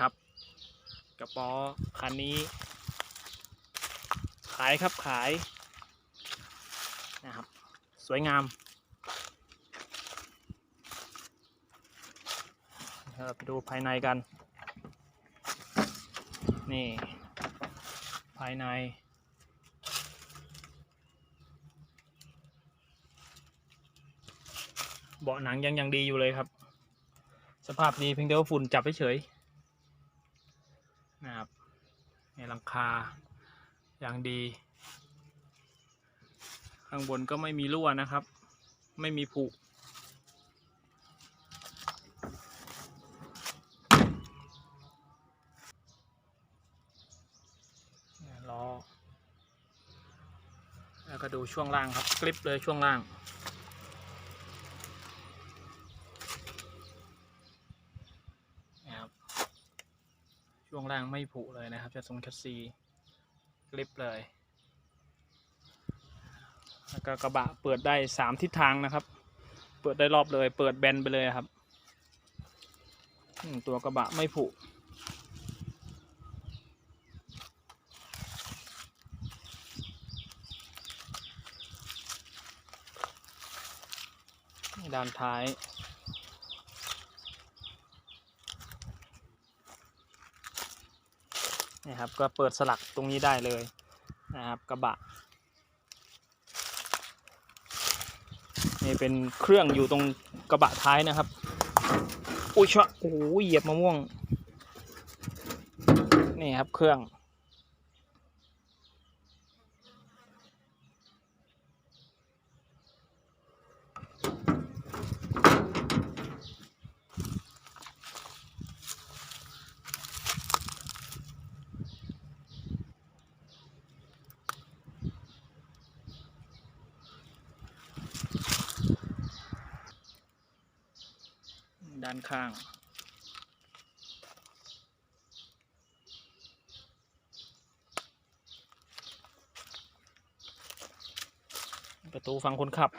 ครับ กระป๋อคันนี้ ขายครับขายนะครับ สวยงามเราไปดูภายในกัน นี่ ภายในเบาะหนังยังยังดีอยู่เลยครับ สภาพดีเพียงแต่ว่าฝุ่นจับเฉยๆนะครับในห ลังคาอย่างดี ข้างบนก็ไม่มีรั่วนะครับ ไม่มีผุล้อแล้วก็ดูช่วงล่างครับกริปเลยช่วงล่าง นะครับ ช่วงล่างไม่ผุเลยนะครับ จะทรงแคสซีกริปเลย แล้วก็กระบะเปิดได้สามทิศทางนะครับ เปิดได้รอบเลย เปิดแบนไปเลยครับตัวกระบะไม่ผุด้านท้าย นะครับก็เปิดสลักตรงนี้ได้เลยนะครับกระบะนี่เป็นเครื่องอยู่ตรงกระบะท้ายนะครับอุ้ยชะโอ้โหเหยียบมะม่วงนี่ครับเครื่อง ด้านข้าง ประตูฝั่งคนขับ